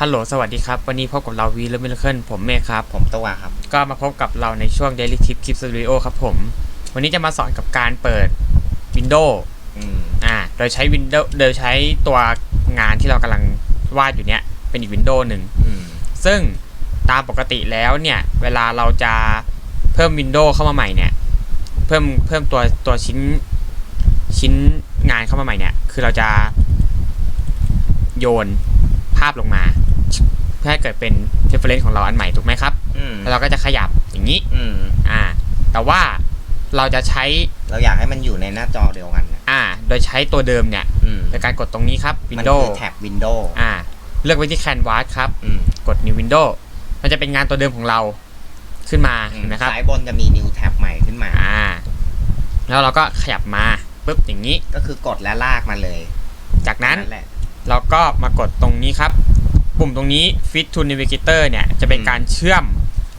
ฮัลโหล สวัสดีครับ วันนี้พบกับเราวีและมิลเคิลผมเมฆครับ ผมตัวครับ ก็มาพบกับเราในช่วง Daily Tip Clip Studio ครับผม วันนี้จะมาสอนกับการเปิด Windows อืมอ่า โดยใช้ Windows โดยใช้ตัวงานที่เรากำลังวาดอยู่เนี้ยเป็นอีก Windows หนึ่งอืมซึ่งตามปกติแล้วเนี่ย เวลาเราจะเพิ่ม Windows เข้ามาใหม่เนี่ย เพิ่มเพิ่มตัวตัวชิ้นชิ้นงานเข้ามาใหม่เนี่ย คือเราจะโยน ภาพลงมา เพื่อให้เกิดเป็น reference ของเราอันใหม่ถูกไหมครับอืมแล้วเราก็จะขยับอย่างนี้ อืมอ่า แต่ว่าเราจะใช้เราอยากให้มันอยู่ในหน้าจอเดียวกันน่ะอ่า โดยใช้ตัวเดิมเนี่ยอืมโดยการกดตรงนี้ครับ มัน Windows คือแท็บ Windows อ่า เลือกไว้ที่ Canvas ครับ อืมกด New Window มันจะเป็นงานตัวเดิมของเราขึ้นมาเห็นไหมครับ ซ้ายบนจะมี New Tab ใหม่ขึ้นมา อ่า แล้วเราก็ขยับมาปุ๊บอย่างนี้ ก็คือกดและลากมาเลยจากนั้น แหละ เราก็มากดตรงนี้ครับ ปุ่มตรงนี้ Fit to Navigator เนี่ยจะเป็นอืมการเชื่อม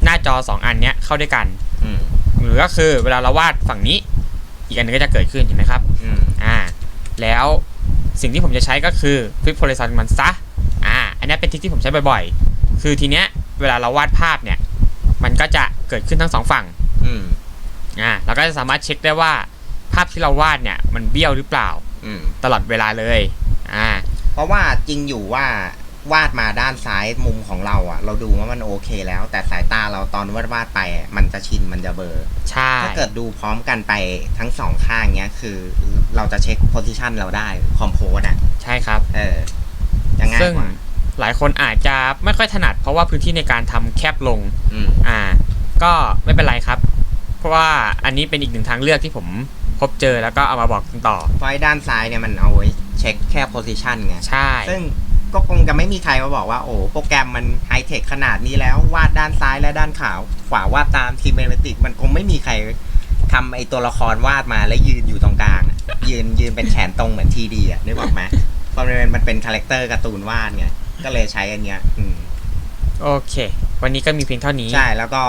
หน้าจอ 2 อันเนี้ยเข้าด้วยกันอืมหรือก็คือเวลาเราวาดฝั่งนี้ อีกอันหนึงก็จะเกิดขึ้นเห็นไหมครับอืมอ่า แล้วสิ่งที่ผมจะใช้ก็คือ Flip Horizon มันซะอ่า อันนี้เป็นทริคที่ผมใช้บ่อยๆ คือทีเนี้ยเวลาเราวาดภาพเนี่ย มันก็จะเกิดขึ้นทั้งสองฝั่งอืมอ่าเราก็จะสามารถเช็คได้ว่า ภาพที่เราวาดเนี่ย มันเบี้ยวหรือเปล่าอืมตลอดเวลาเลย อ่า เพราะว่าจริงอยู่ว่าวาดมาด้านซ้ายมุมของเราอะเราดูว่ามันโอเคแล้ว แต่สายตาเราตอนวาดวาดๆไปอะมันจะชินมันจะเบลอใช่ ถ้าเกิดดูพร้อมกันไปทั้งสองข้างเนี้ยคือ เราจะเช็คโพซิชันเราได้คอมโพสอะใช่ครับ เออจะง่ายซึ่งกว่าหลายคนอาจจะไม่ค่อยถนัด เพราะว่าพื้นที่ในการทำแคบลง อืมอ่า ก็ไม่เป็นไรครับ เพราะว่าอันนี้เป็นอีกหนึ่งทางเลือกที่ผม พบเจอแล้วก็เอามาบอกต่อเพราะไอ้ด้านซ้ายเนี่ยมันเอาไว้เช็คแค่โพซิชันไง ใช่ ซึ่งก็คงจะไม่มีใครมาบอกว่าโอ้โปรแกรมมันไฮเทคขนาดนี้แล้ว วาดด้านซ้ายและด้านขาวขวาวาดตามทีมเมติกมันคงไม่มีใครทำไอตัวละครวาดมาแล้วยืนอยู่ตรงกลางอะยืนยืนเป็นแขนตรงเหมือนทีดีอะนึกออกไหมเพราะมันเป็นมันเป็นคาแรคเตอร์การ์ตูนวาดไงก็เลยใช้อันเนี้ยอืมโอเค วันนี้ก็มีเพียงเท่านี้ ใช่ แล้วก็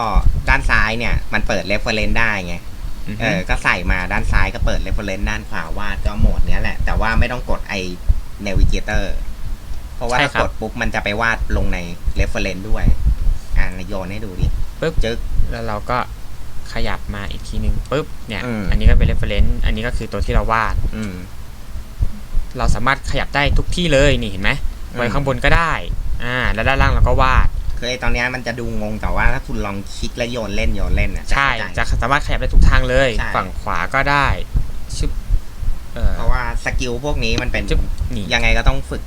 ด้านซ้ายเนี่ย มันเปิดเรฟเฟรนซ์ได้ไงอือ เอฮึอก็ใส่มาด้านซ้ายก็เปิด reference ด้านขวาวาดก็โหมดเนี้ยแหละ แต่ว่าไม่ต้องกดไอ้ navigator เพราะว่าถ้ากดปุ๊บมันจะไปวาดลงใน reference ด้วย อ่าโยนให้ดูดิปึ๊บจึ๊กแล้วเราก็ขยับมาอีกทีหนึ่งปึ๊บเนี่ยอืมอันนี้ก็เป็น reference อันนี้ก็คือตัวที่เราวาด อืมเราสามารถขยับได้ทุกที่เลยนี่เห็นไหมอืมไว้ข้างบนก็ได้ อ่า แล้วด้านล่างเราก็วาด คือไอ้ตอนเนี้ยมันจะดูงงแต่ว่าถ้าคุณลองคลิกและโยนเล่นโยนเล่นอะใช่ เข้าจะสามารถขยับได้ทุกทางเลย ใช่ฝั่งขวาก็ได้ชึบเออเพราะว่าสกิลพวกนี้มันเป็น จึ๊บนี่ยังไงก็ต้องฝึก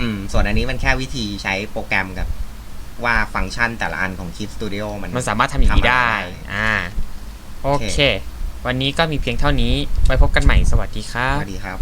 อืม ส่วนอันนี้มันแค่วิธีใช้โปรแกรมกับ ว่าฟังก์ชันแต่ละอันของ Kit Studio มัน มันสามารถทำอย่างนี้ทำอะไรได้ได้อ่า โอโอเคเค วันนี้ก็มีเพียงเท่านี้ ไว้พบกันใหม่ สวัสดีครัสบ วัสดีครับ